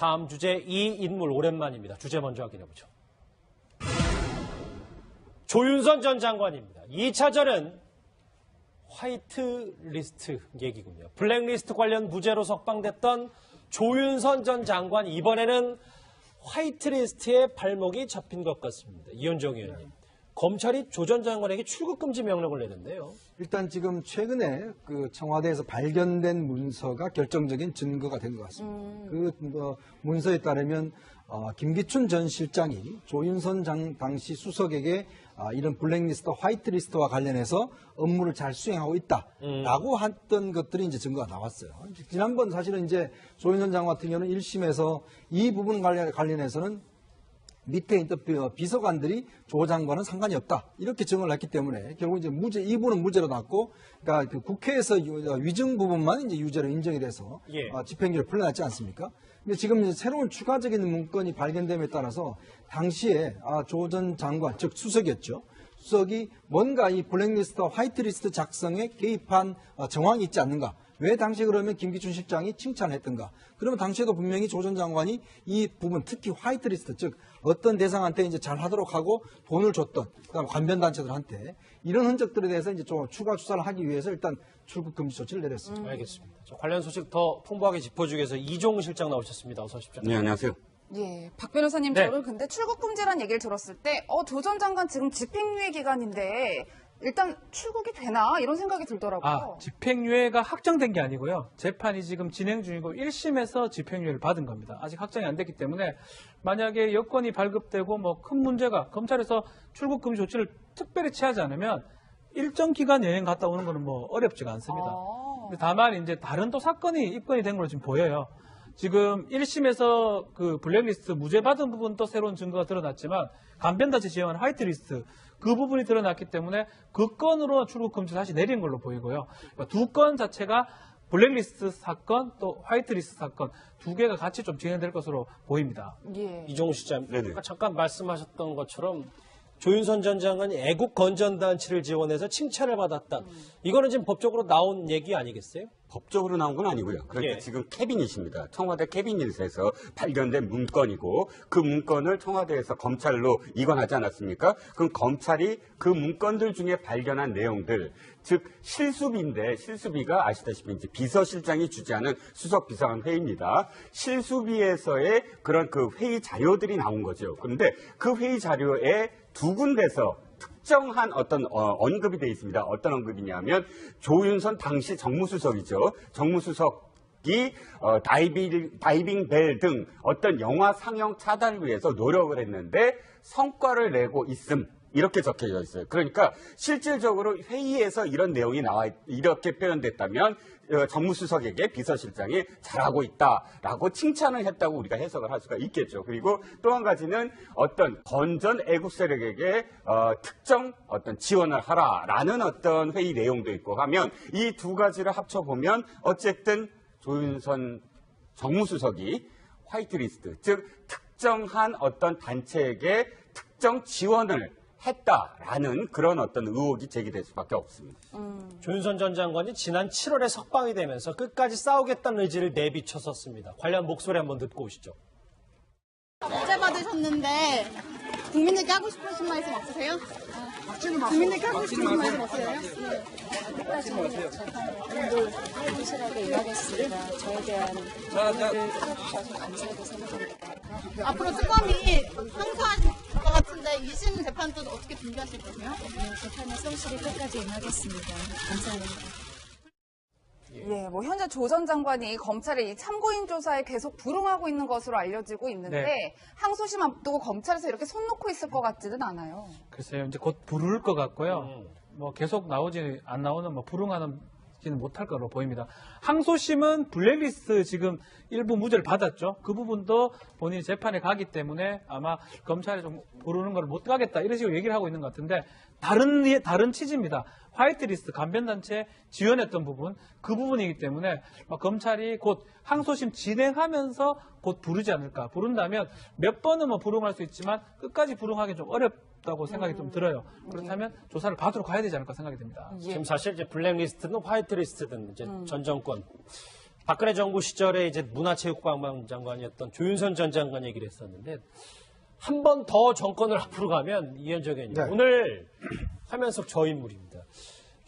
다음 주제 이 인물 오랜만입니다. 주제 먼저 확인해 보죠. 조윤선 전 장관입니다. 2차전은 화이트 리스트 얘기군요. 블랙리스트 관련 무죄로 석방됐던 조윤선 전 장관 이번에는 화이트 리스트에 발목이 잡힌 것 같습니다. 이현정 의원님. 검찰이 조 전 장관에게 출국 금지 명령을 내는데요. 일단 지금 최근에 그 청와대에서 발견된 문서가 결정적인 증거가 된 것 같습니다. 그 뭐, 문서에 따르면 어, 김기춘 전 실장이 조윤선 장, 당시 수석에게 아, 이런 블랙리스트, 화이트리스트와 관련해서 업무를 잘 수행하고 있다라고 했던 것들이 이제 증거가 나왔어요. 지난번 사실은 이제 조윤선 장관 같은 경우는 1심에서 이 부분 관련, 관련해서는 밑에 있던 비- 비서관들이 조 장관은 상관이 없다 이렇게 정을 했기 때문에 결국 이제 무죄 이 부분은 무죄로 났고 그러니까 그 국회에서 유- 위증 부분만 이제 유죄로 인정이 돼서 예. 어, 집행유예 풀려났지 않습니까? 근데 지금 이제 새로운 추가적인 문건이 발견됨에 따라서 당시에 아, 조 전 장관 즉 수석이었죠. 수석이 뭔가 이 블랙리스트와 화이트리스트 작성에 개입한 어, 정황이 있지 않는가? 왜 당시 그러면 김기춘 실장이 칭찬했던가? 그러면 당시에도 분명히 조 전 장관이 이 부분 특히 화이트리스트 즉 어떤 대상한테 이제 잘 하도록 하고 돈을 줬던 그다음 관변 단체들한테 이런 흔적들에 대해서 이제 좀 추가 조사를 하기 위해서 일단 출국 금지 조치를 내렸습니다. 알겠습니다. 저 관련 소식 더 풍부하게 짚어주기 위해서 이종 실장 나오셨습니다. 어서 오십시오. 네, 안녕하세요. 예, 박 변호사님 네. 저는 근데 출국 금지란 얘기를 들었을 때, 어, 조 전 장관 지금 집행유예 기간인데 일단 출국이 되나 이런 생각이 들더라고요. 아, 집행유예가 확정된 게 아니고요. 재판이 지금 진행 중이고 1심에서 집행유예를 받은 겁니다. 아직 확정이 안 됐기 때문에 만약에 여건이 발급되고 뭐 큰 문제가 검찰에서 출국 금지 조치를 특별히 취하지 않으면 일정 기간 여행 갔다 오는 거는 뭐 어렵지가 않습니다. 아. 다만 이제 다른 또 사건이 입건이 된 걸로 지금 보여요. 지금 1심에서 그 블랙리스트 무죄 받은 부분도 새로운 증거가 드러났지만 간변단체 지원 화이트리스트 그 부분이 드러났기 때문에 그 건으로 출국 금지 다시 내린 걸로 보이고요. 두 건 자체가 블랙리스트 사건 또 화이트리스트 사건 두 개가 같이 좀 진행될 것으로 보입니다. 예. 이종우 네네. 아까 잠깐 말씀하셨던 것처럼 조윤선 전 장관이 애국 건전단체를 지원해서 칭찬을 받았다. 이거는 지금 법적으로 나온 얘기 아니겠어요? 법적으로 나온 건 아니고요. 그러니까 예. 지금 캐비닛입니다. 청와대 캐비닛에서 발견된 문건이고 그 문건을 청와대에서 검찰로 이관하지 않았습니까? 그럼 검찰이 그 문건들 중에 발견한 내용들, 즉 실수비인데 실수비가 아시다시피 이제 비서실장이 주재하는 수석 비서관 회의입니다. 실수비에서의 그런 그 회의 자료들이 나온 거죠. 그런데 그 회의 자료에 두 군데서 특정한 어떤 어, 언급이 되어 있습니다. 어떤 언급이냐면 조윤선 당시 정무수석이죠. 정무수석 이 어, 다이빙, 다이빙 벨 등 어떤 영화 상영 차단을 위해서 노력을 했는데 성과를 내고 있음. 이렇게 적혀져 있어요. 그러니까 실질적으로 회의에서 이런 내용이 나와 있- 이렇게 표현됐다면 어, 정무수석에게 비서실장이 잘하고 있다라고 칭찬을 했다고 우리가 해석을 할 수가 있겠죠. 그리고 또 한 가지는 어떤 건전 애국 세력에게 어, 특정 어떤 지원을 하라라는 어떤 회의 내용도 있고 하면 이 두 가지를 합쳐 보면 어쨌든 조윤선 정무수석이 화이트리스트 즉 특정한 어떤 단체에게 특정 지원을 했다라는 그런 어떤 의혹이 제기될 수밖에 없습니다. 조윤선 전 장관이 지난 7월에 석방이 되면서 끝까지 싸우겠다는 의지를 내비쳤었습니다. 관련 목소리 한번 듣고 오시죠. 무죄 받으셨는데 국민들께 하고 싶으신 말씀 없으세요? 국민들께 하고 싶으신 말씀 없으세요? 확실하게 임하겠습니다. 저에 대한 도움을 풀어주셔서 감사하게 생각합니다. 앞으로 특검이 항소하 같은데 2심 재판도 어떻게 준비하실 거세요? 네, 재판의 성실히 끝까지 임하겠습니다. 감사합니다. 예, 뭐 현재 조 전 장관이 검찰의 이 참고인 조사에 계속 불응하고 있는 것으로 알려지고 있는데 네. 항소심 앞두고 검찰에서 이렇게 손 놓고 있을 것 같지는 않아요. 글쎄요, 이제 곧 부를 것 같고요. 뭐 계속 나오지 안 나오는 뭐 불응하는 지는 못할 거로 보입니다. 항소심은 블랙리스트 지금 일부 무죄를 받았죠. 그 부분도 본인이 재판에 가기 때문에 아마 검찰에 좀 부르는 걸 못 가겠다 이런 식으로 얘기를 하고 있는 것 같은데 다른 예- 다른 취지입니다. 화이트리스트 간변단체 지원했던 부분 그 부분이기 때문에 뭐 검찰이 곧 항소심 진행하면서 곧 부르지 않을까. 부른다면 몇 번은 뭐 불응할 수 있지만 끝까지 불응하기 좀 어렵다고 생각이 좀 들어요. 그렇다면 조사를 받으러 가야 되지 않을까 생각이 듭니다. 지금 사실 이제 블랙리스트든 화이트리스트든 이제 전 정권 박근혜 정부 시절에 이제 문화체육관광 장관이었던 조윤선 전 장관 얘기를 했었는데 한 번 더 정권을 앞으로 가면 이현정 의원님 네. 오늘 화면 속 저 인물입니다.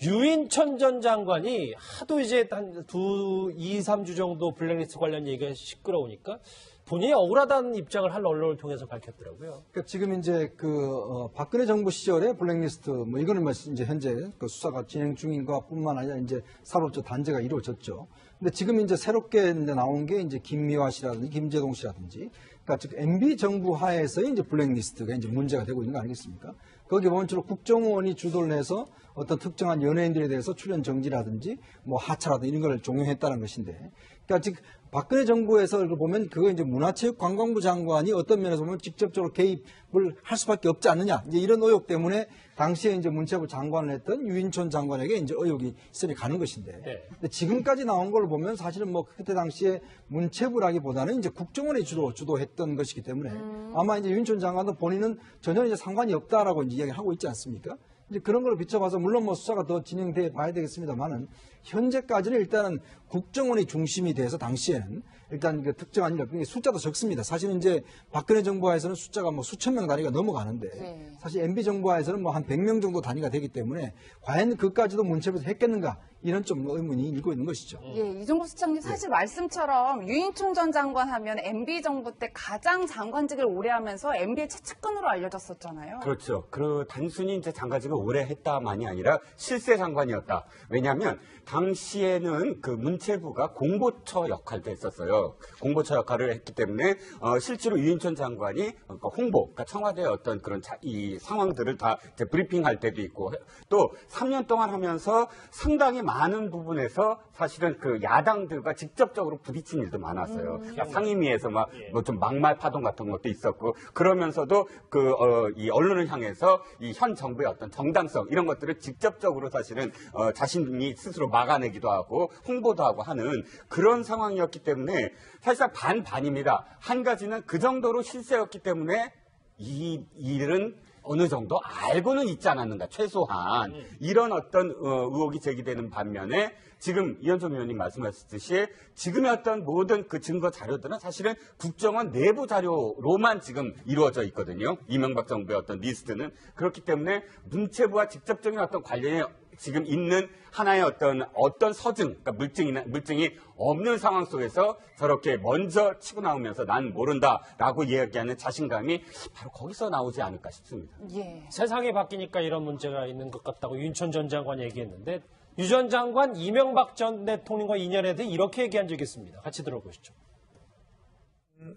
유인천 전 장관이 하도 이제 한 두, 2, 3주 정도 블랙리스트 관련 얘기가 시끄러우니까 본인이 억울하다는 입장을 한 언론을 통해서 밝혔더라고요. 그러니까 지금 이제 그 어, 박근혜 정부 시절에 블랙리스트 뭐 이거는 뭐 이제 현재 그 수사가 진행 중인 것뿐만 아니라 이제 사법적 단죄가 이루어졌죠. 근데 지금 이제 새롭게 이제 나온 게 이제 김미화 씨라든지 김재동 씨라든지 그러니까 즉 MB 정부 하에서 이제 블랙리스트가 이제 문제가 되고 있는 거 아니겠습니까? 거기 보면 주로 국정원이 주도를 해서 어떤 특정한 연예인들에 대해서 출연 정지라든지 뭐 하차라든지 이런 걸 종용했다는 것인데 그러니까 즉 박근혜 정부에서 이걸 보면 그거 이제 문화체육관광부 장관이 어떤 면에서 보면 직접적으로 개입을 할 수밖에 없지 않느냐 이제 이런 의혹 때문에 당시에 이제 문체부 장관을 했던 유인촌 장관에게 이제 의혹이 있으니 가는 것인데 네. 근데 지금까지 나온 걸 보면 사실은 뭐 그때 당시에 문체부라기보다는 이제 국정원이 주로 주도했던 것이기 때문에 아마 이제 유인촌 장관도 본인은 전혀 이제 상관이 없다라고 이제 이야기를 하고 있지 않습니까? 이제 그런 걸 비춰봐서 물론 뭐 수사가 더 진행돼 봐야 되겠습니다만은 현재까지는 일단은 국정원이 중심이 돼서 당시에는 일단 그 특정한 인력, 숫자도 적습니다. 사실은 이제 박근혜 정부하에서는 숫자가 뭐 수천 명 단위가 넘어가는데 네. 사실 MB 정부하에서는 뭐 한 100명 정도 단위가 되기 때문에 과연 그까지도 문체부에서 했겠는가 이런 좀 의문이 일고 있는 것이죠. 예, 이종국 시장님 사실 말씀처럼 유인총 전 장관 하면 MB 정부 때 가장 장관직을 오래 하면서 MB의 최측근으로 알려졌었잖아요. 그렇죠. 그 단순히 이제 장관직을 오래 했다만이 아니라 실세 장관이었다. 왜냐하면 당시에는 그 문체부가 공보처 역할도 했었어요. 공보처 역할을 했기 때문에 어, 실제로 유인천 장관이 그러니까 홍보, 그러니까 청와대의 어떤 그런 자- 이 상황들을 다 이제 브리핑할 때도 있고 또 3년 동안 하면서 상당히 많은 부분에서 사실은 그 야당들과 직접적으로 부딪힌 일도 많았어요. 그러니까 상임위에서 막 뭐 좀 막말 파동 같은 것도 있었고 그러면서도 그 어, 이 언론을 향해서 이 현 정부의 어떤 정당성 이런 것들을 직접적으로 사실은 어, 자신이 스스로 막아내기도 하고 홍보도 하고 하는 그런 상황이었기 때문에 사실상 반반입니다. 한 가지는 그 정도로 실세였기 때문에 이 일은 어느 정도 알고는 있지 않았는가 최소한. 이런 어떤 어, 의혹이 제기되는 반면에 지금 이현정 의원님 말씀하셨듯이 지금의 어떤 모든 그 증거 자료들은 사실은 국정원 내부 자료로만 지금 이루어져 있거든요. 이명박 정부의 어떤 리스트는. 그렇기 때문에 문체부와 직접적인 어떤 관련이 지금 있는 하나의 어떤 어떤 서증, 그러니까 물증이나 물증이 없는 상황 속에서 저렇게 먼저 치고 나오면서 난 모른다라고 이야기하는 자신감이 바로 거기서 나오지 않을까 싶습니다. 예. 세상이 바뀌니까 이런 문제가 있는 것 같다고 윤천 전 장관이 얘기했는데 유 전 장관 이명박 전 대통령과 인연에 대해 이렇게 얘기한 적이 있습니다. 같이 들어보시죠.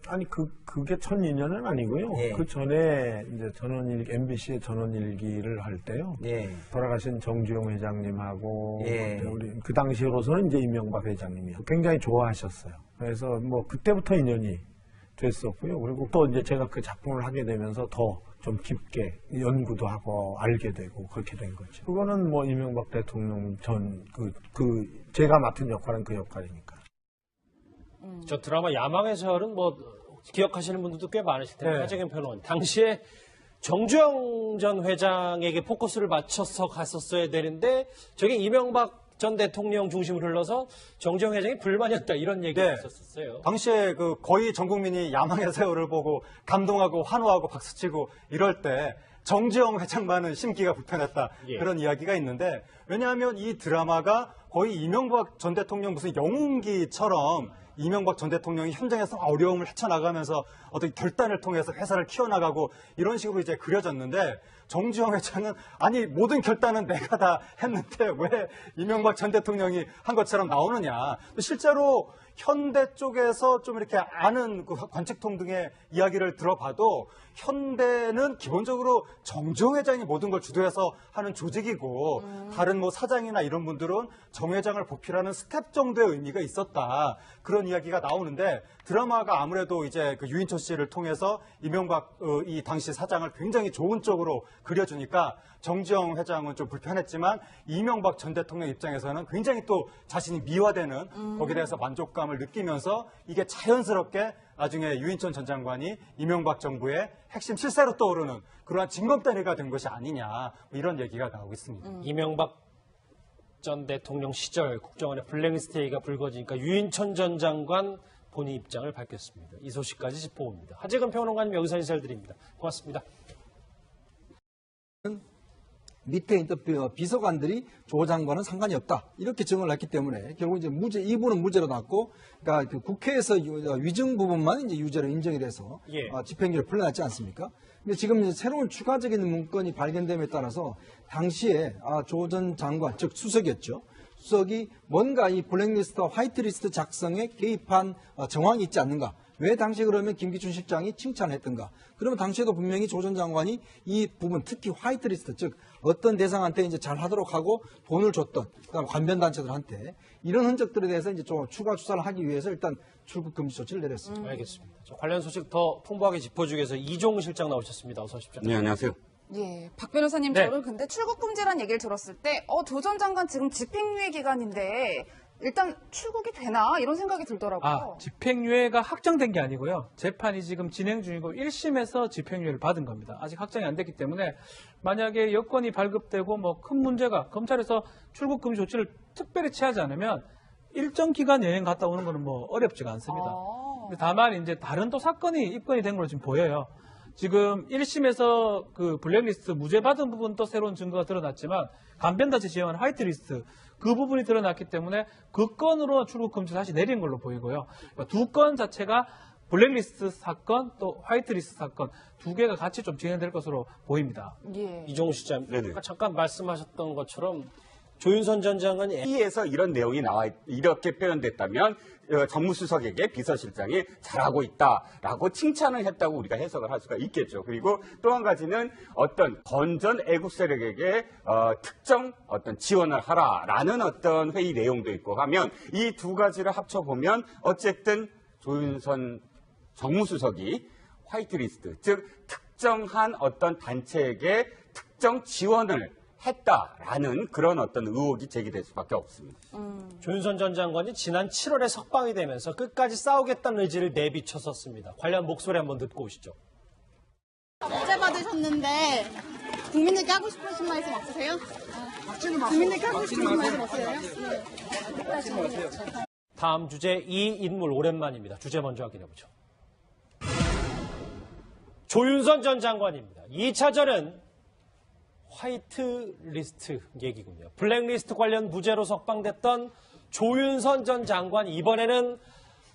아니 그 그게 천 인연은 아니고요. 예. 그 전에 이제 전원일 MBC의 전원일기를 할 때요. 예. 돌아가신 정주영 회장님하고 예. 우리 그 당시로서는 이제 이명박 회장님이 굉장히 좋아하셨어요. 그래서 뭐 그때부터 인연이 됐었고요. 그리고 또 이제 제가 그 작품을 하게 되면서 더 좀 깊게 연구도 하고 알게 되고 그렇게 된 거죠. 그거는 뭐 이명박 대통령 전 그 그 제가 맡은 역할은 그 역할이니까. 저 드라마 야망의 서울은 뭐 기억하시는 분들도 꽤 많으실 텐데 네. 하재경 평론 당시에 정주영 전 회장에게 포커스를 맞춰서 갔었어야 되는데 저게 이명박 전 대통령 중심으로 흘러서 정주영 회장이 불만이었다 이런 얘기가 네. 있었어요. 당시에 그 거의 전 국민이 야망의 세월을 보고 감동하고 환호하고 박수치고 이럴 때 정지영 회장만은 심기가 불편했다 예. 그런 이야기가 있는데 왜냐하면 이 드라마가 거의 이명박 전 대통령 무슨 영웅기처럼 이명박 전 대통령이 현장에서 어려움을 헤쳐나가면서 어떤 결단을 통해서 회사를 키워나가고 이런 식으로 이제 그려졌는데 정주영 회장은 아니 모든 결단은 내가 다 했는데 왜 이명박 전 대통령이 한 것처럼 나오느냐. 또 실제로 현대 쪽에서 좀 이렇게 아는 그 관측통 등의 이야기를 들어봐도 현대는 기본적으로 정주영 회장이 모든 걸 주도해서 하는 조직이고 다른 뭐 사장이나 이런 분들은 정 회장을 보필하는 스텝 정도의 의미가 있었다. 그런 이야기가 나오는데 드라마가 아무래도 이제 그 유인철 씨를 통해서 이명박 어, 이 당시 사장을 굉장히 좋은 쪽으로 그려주니까 정지영 회장은 좀 불편했지만 이명박 전 대통령 입장에서는 굉장히 또 자신이 미화되는 거기에 대해서 만족감을 느끼면서 이게 자연스럽게 나중에 유인천 전 장관이 이명박 정부의 핵심 실세로 떠오르는 그러한 징검다리가 된 것이 아니냐 뭐 이런 얘기가 나오고 있습니다. 이명박 전 대통령 시절 국정원의 블랙리스트 얘기가 불거지니까 유인천 전 장관 본인 입장을 밝혔습니다. 이 소식까지 짚어봅니다. 하재근 평론가님 여기서 인사를 드립니다. 고맙습니다. 밑에 비- 어, 비서관들이 조 장관은 상관이 없다 이렇게 정을 했기 때문에 결국 이제 무죄 이분은 무죄로 났고 그러니까 그 국회에서 유- 어, 위증 부분만 이제 유죄로 인정이 돼서 예. 어, 집행유예 풀려났지 않습니까? 근데 지금 이제 새로운 추가적인 문건이 발견됨에 따라서 당시에 아, 조 전 장관 즉 수석이었죠. 수석이 뭔가 이 블랙리스트와 화이트리스트 작성에 개입한 어, 정황이 있지 않는가? 왜 당시 그러면 김기춘 실장이 칭찬했던가? 그러면 당시에도 분명히 조 전 장관이 이 부분 특히 화이트리스트 즉 어떤 대상한테 이제 잘 하도록 하고 돈을 줬던 그다음 관변 단체들한테 이런 흔적들에 대해서 이제 좀 추가 수사를 하기 위해서 일단 출국 금지 조치를 내렸습니다. 알겠습니다. 저 관련 소식 더 풍부하게 짚어주기 위해서 이종 실장 나오셨습니다. 어서 오십시오. 네, 안녕하세요. 예, 박 변호사님 네. 저는 근데 출국 금지란 얘기를 들었을 때, 어, 조 전 장관 지금 집행유예 기간인데 일단 출국이 되나 이런 생각이 들더라고요. 아, 집행유예가 확정된 게 아니고요. 재판이 지금 진행 중이고 1심에서 집행유예를 받은 겁니다. 아직 확정이 안 됐기 때문에 만약에 여건이 발급되고 뭐 큰 문제가 검찰에서 출국 금지 조치를 특별히 취하지 않으면 일정 기간 여행 갔다 오는 거는 뭐 어렵지가 않습니다. 아. 다만 이제 다른 또 사건이 입건이 된 걸로 지금 보여요. 지금 1심에서 그 블랙리스트 무죄 받은 부분도 새로운 증거가 드러났지만 간변단체 지정한 화이트리스트 그 부분이 드러났기 때문에 그 건으로 출국 금지 다시 내린 걸로 보이고요. 두건 자체가 블랙리스트 사건 또 화이트리스트 사건 두 개가 같이 좀 진행될 것으로 보입니다. 예. 이종 실장, 네네. 아까 잠깐 말씀하셨던 것처럼 조윤선 전 장관이 회의에서 이런 내용이 나와 있- 이렇게 표현됐다면 어, 정무수석에게 비서실장이 잘하고 있다라고 칭찬을 했다고 우리가 해석을 할 수가 있겠죠. 그리고 또 한 가지는 어떤 건전 애국 세력에게 어, 특정 어떤 지원을 하라라는 어떤 회의 내용도 있고 하면 이 두 가지를 합쳐 보면 어쨌든 조윤선 정무수석이 화이트리스트 즉 특정한 어떤 단체에게 특정 지원을 했다라는 그런 어떤 의혹이 제기될 수밖에 없습니다. 조윤선 전 장관이 지난 7월에 석방이 되면서 끝까지 싸우겠다는 의지를 내비쳤었습니다. 관련 목소리 한번 듣고 오시죠. 어제 받으셨는데 국민들께 하고 싶으신 말씀 없으세요? 국민들께 하고 싶으신 말씀 없으세요? 다음 주제 이 인물 오랜만입니다. 주제 먼저 확인해 보죠. 조윤선 전 장관입니다. 2차전은 화이트 리스트 얘기군요. 블랙리스트 관련 무죄로 석방됐던 조윤선 전 장관 이번에는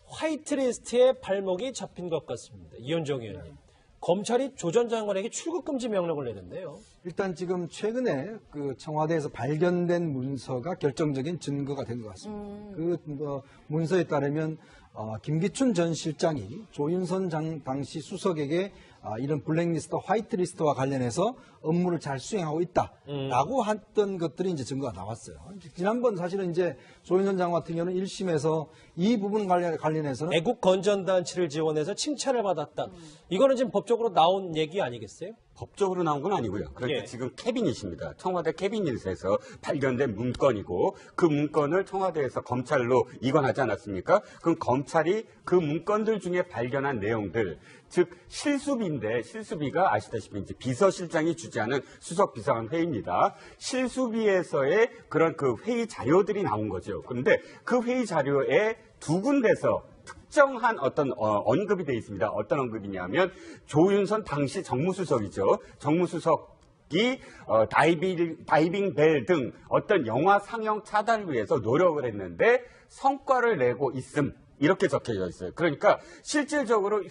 화이트 리스트에 발목이 잡힌 것 같습니다. 이현정 의원님. 검찰이 조 전 장관에게 출국 금지 명령을 내렸네요. 일단 지금 최근에 그 청와대에서 발견된 문서가 결정적인 증거가 된 것 같습니다. 그 뭐, 문서에 따르면 어, 김기춘 전 실장이 조윤선 장 당시 수석에게 아, 이런 블랙리스트, 화이트리스트와 관련해서 업무를 잘 수행하고 있다라고 했던 것들이 이제 증거가 나왔어요. 지난번 사실은 이제 조윤선 장관 같은 경우는 1심에서 이 부분 관련, 관련해서는 애국 건전단체를 지원해서 칭찬을 받았다. 이거는 지금 법적으로 나온 얘기 아니겠어요? 법적으로 나온 건 아니고요. 그런데 예. 지금 캐비닛입니다. 청와대 캐비닛에서 발견된 문건이고 그 문건을 청와대에서 검찰로 이관하지 않았습니까? 그럼 검찰이 그 문건들 중에 발견한 내용들, 즉 실수비인데 실수비가 아시다시피 이제 비서실장이 주재하는 수석 비서관 회의입니다. 실수비에서의 그런 그 회의 자료들이 나온 거죠. 그런데 그 회의 자료에 두 군데서 특정한 어떤 어, 언급이 되어 있습니다. 어떤 언급이냐면 조윤선 당시 정무수석이죠. 정무수석 이 어, 다이빙, 다이빙 벨 등 어떤 영화 상영 차단을 위해서 노력을 했는데 성과를 내고 있음 이렇게 적혀져 있어요. 그러니까 실질적으로 회의